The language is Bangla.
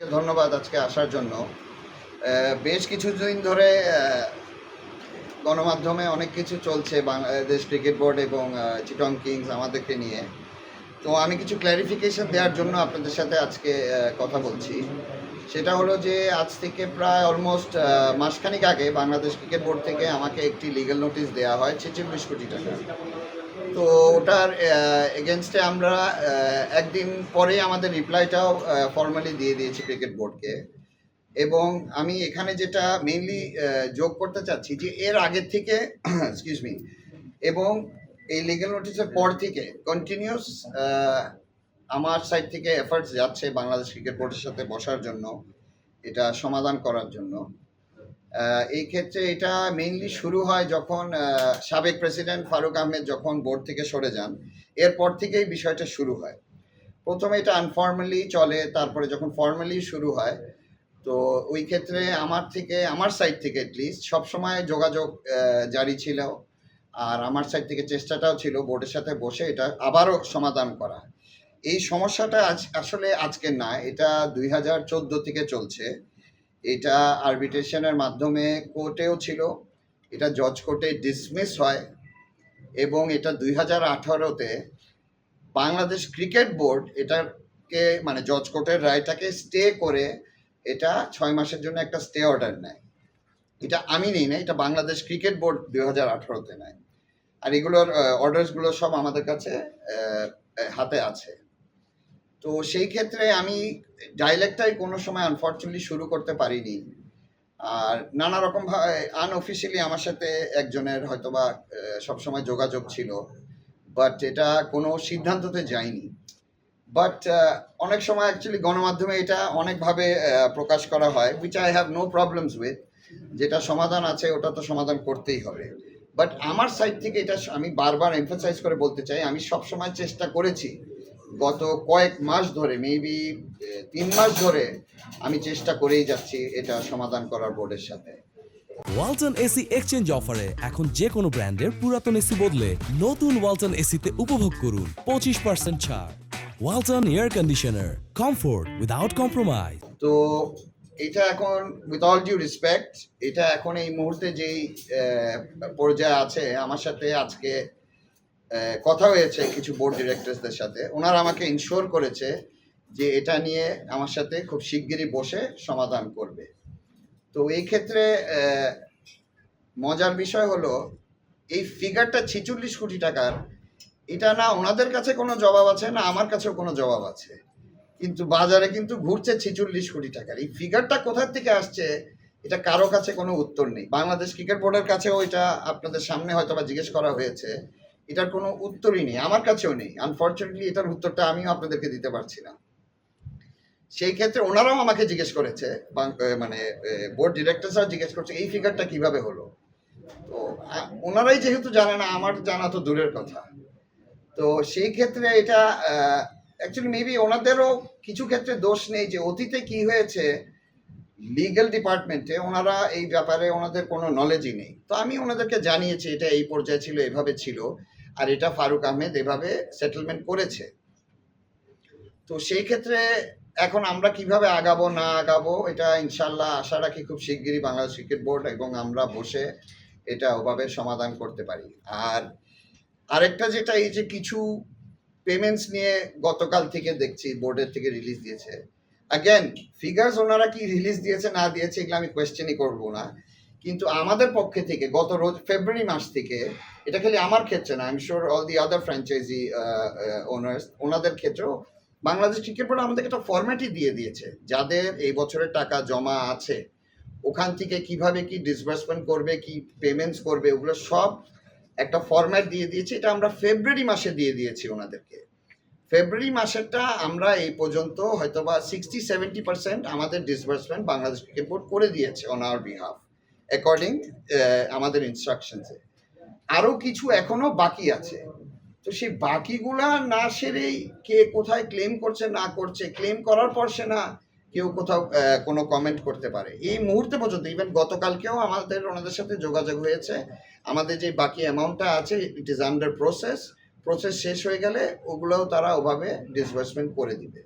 ধন্যবাদ আজকে আসার জন্য। বেশ কিছুদিন ধরে গণমাধ্যমে অনেক কিছু চলছে বাংলাদেশ ক্রিকেট বোর্ড এবং চিটং কিংস আমাদেরকে নিয়ে। তো আমি কিছু ক্ল্যারিফিকেশন দেওয়ার জন্য আপনাদের সাথে আজকে কথা বলছি। সেটা হলো যে, আজ থেকে প্রায় অলমোস্ট মাসখানিক আগে বাংলাদেশ ক্রিকেট বোর্ড থেকে আমাকে একটি লিগ্যাল নোটিশ দেওয়া হয়, ছেচল্লিশ কোটি টাকা। তো ওটার এগেনস্টে আমরা একদিন পরে আমাদের রিপ্লাইটাও ফর্মালি দিয়ে দিয়েছি ক্রিকেট বোর্ডকে এবং আমি এখানে যেটা মেইনলি যোগ করতে চাচ্ছি যে এর আগের থেকে এক্সকিউজ মি এবং এই লিগ্যাল নোটিসের পর থেকে কন্টিনিউস আমার সাইড থেকে এফার্টস যাচ্ছে বাংলাদেশ ক্রিকেট বোর্ডের সাথে বসার জন্য, এটা সমাধান করার জন্য। এই ক্ষেত্রে এটা মেইনলি শুরু হয় যখন সাবেক প্রেসিডেন্ট ফারুক আহমেদ যখন বোর্ড থেকে সরে যান, এরপর থেকেই বিষয়টা শুরু হয়। প্রথমে এটা আনফর্মালি চলে, তারপরে যখন ফর্মালি শুরু হয়, তো ওই ক্ষেত্রে আমার থেকে, আমার সাইড থেকে অ্যাটলিস্ট সবসময় যোগাযোগ জারি ছিল, আর আমার সাইড থেকে চেষ্টাটাও ছিল বোর্ডের সাথে বসে এটা আবারও সমাধান করা। এই সমস্যাটা আজ, আসলে আজকের না, এটা দুই হাজার চোদ্দ থেকে চলছে। এটা আরবিট্রেশনের মাধ্যমে কোর্টেও ছিল। এটা জজ কোর্টে ডিসমিস হয় এবং এটা দুই হাজার আঠারোতে বাংলাদেশ ক্রিকেট বোর্ড এটাকে মানে জজ কোর্টের রায়টাকে স্টে করে এটা ছয় মাসের জন্য একটা স্টে অর্ডার নেয়। এটা আমি নিই না, এটা বাংলাদেশ ক্রিকেট বোর্ড দুই হাজার আঠারোতে নেয়। আর এগুলোর অর্ডারসগুলো সব আমাদের কাছে হাতে আছে। তো সেই ক্ষেত্রে আমি ডাইলেক্টটাই কোনো সময় আনফর্চুনেটলি শুরু করতে পারিনি। আর নানা রকম আনঅফিসিয়ালি আমার সাথে একজনের হয়তোবা সবসময় যোগাযোগ ছিল। বাট এটা কোনো সিদ্ধান্ততে যায়নি। বাট অনেক সময় অ্যাকচুয়ালি গণমাধ্যমে এটা অনেকভাবে প্রকাশ করা হয় which I have no problems with যেটা সমাধান আছে, ওটা তো সমাধান করতেই হবে। বাট আমার সাইড থেকে এটা আমি বারবার এমফাসাইজ করে বলতে চাই, আমি সবসময় চেষ্টা করেছি গত কয়েক মাস ধরে মেবি তিন মাস ধরে আমি চেষ্টা করেই যাচ্ছি এটা সমাধান করার বোর্ডের সাথে। ওয়ালটন এসি এক্সচেঞ্জ অফারে এখন যে কোনো ব্র্যান্ডের পুরাতন এসি বদলে নতুন ওয়ালটন এসিতে উপভোগ করুন পঁচিশ পার্সেন্ট ছাড়। Walton air conditioner comfort without compromise তো এটা এখন উইথ অল ডিউ রেসপেক্ট এটা এখন এই মুহূর্তে যেই পর্যায়ে আছে আমার সাথে আজকে কথা হয়েছে কিছু বোর্ড ডিরেক্টরসদের সাথে। ওনারা আমাকে ইনশোর করেছে যে এটা নিয়ে আমার সাথে খুব শিগগিরই বসে সমাধান করবে। তো এই ক্ষেত্রে মজার বিষয় হলো, এই ফিগারটা ছিচল্লিশ কোটি টাকার, এটা না ওনাদের কাছে কোনো জবাব আছে, না আমার কাছেও কোনো জবাব আছে। কিন্তু বাজারে কিন্তু ঘুরছে ছিচল্লিশ কোটি টাকার। এই ফিগারটা কোথার থেকে আসছে, এটা কারও কাছে কোনো উত্তর নেই। বাংলাদেশ ক্রিকেট বোর্ডের কাছেও এটা আপনাদের সামনে হয়তো বা জিজ্ঞেস করা হয়েছে। এটার কোনো উত্তরই নেই, আমার কাছেও নেই। আনফর্চুনেটলি এটার উত্তরটা আমিও আপনাদেরকে দিতে পারছি না। সেই ক্ষেত্রে ওনারাও আমাকে জিজ্ঞেস করেছে মানে বোর্ড ডিরেক্টরসরাও জিজ্ঞেস করছে, এই ফিগারটা কীভাবে হলো? তো ওনারাই যেহেতু জানে না, আমার জানা তো দূরের কথা। তো সেই ক্ষেত্রে এটা অ্যাকচুয়ালি মেবি ওনাদেরও কিছু ক্ষেত্রে দোষ নেই যে অতীতে কি হয়েছে। লিগ্যাল ডিপার্টমেন্টে ওনারা এই ব্যাপারে ওনাদের কোনো নলেজই নেই। তো আমি ওনাদেরকে জানিয়েছি, এটা এই পর্যায়ে ছিল, এভাবে ছিল। আর এটা ফারুক আহমেদ এভাবে সেটেলমেন্ট করেছে। তো সেই ক্ষেত্রে এখন আমরা কীভাবে আগাবো, না আগাবো, এটা ইনশাল্লাহ আশা রাখি খুব শিগগিরই বাংলাদেশ ক্রিকেট বোর্ড এবং আমরা বসে এটা ওভাবে সমাধান করতে পারি। আর আরেকটা যেটা এই যে কিছু পেমেন্টস নিয়ে গতকাল থেকে দেখছি বোর্ডের থেকে রিলিজ দিয়েছে। অ্যাগেন ফিগার্স ওনারা কি রিলিজ দিয়েছে, না দিয়েছে, এগুলো আমি কোয়েশ্চেনই করব না। কিন্তু আমাদের পক্ষে থেকে গত রোজ ফেব্রুয়ারি মাস থেকে এটা খালি আমার ক্ষেত্রে না I am sure all the other franchise owners ওনাদের ক্ষেত্রেও বাংলাদেশ ক্রিকেট বোর্ড আমাদেরকে একটা ফরম্যাটই দিয়ে দিয়েছে, যাদের এই বছরের টাকা জমা আছে, ওখান থেকে কীভাবে কি ডিসবার্সমেন্ট করবে, কি পেমেন্টস করবে, ওগুলো সব একটা ফরম্যাট দিয়ে দিয়েছে, এটা আমরা ফেব্রুয়ারি মাসে দিয়ে দিয়েছি ওনাদেরকে। ফেব্রুয়ারি মাসেরটা আমরা এই পর্যন্ত হয়তোবা সিক্সটি সেভেন্টি পার্সেন্ট আমাদের ডিসবার্সমেন্ট বাংলাদেশ ক্রিকেট বোর্ড করে দিয়েছে অন আওয়ার বিহাফ অ্যাকর্ডিং আমাদের ইনস্ট্রাকশনসে আরও কিছু এখনও বাকি আছে। তো সেই বাকিগুলা না সেরেই কে কোথায় ক্লেম করছে, না করছে ক্লেম করার পর সে না কেউ কোথাও কোনো কমেন্ট করতে পারে। এই মুহূর্তে পর্যন্ত ইভেন গতকালকেও আমাদের ওনাদের সাথে যোগাযোগ হয়েছে। আমাদের যে বাকি অ্যামাউন্টটা আছে it is under process process শেষ হয়ে গেলে ওগুলোও তারা ওভাবে ডিসবার্সমেন্ট করে দিবে।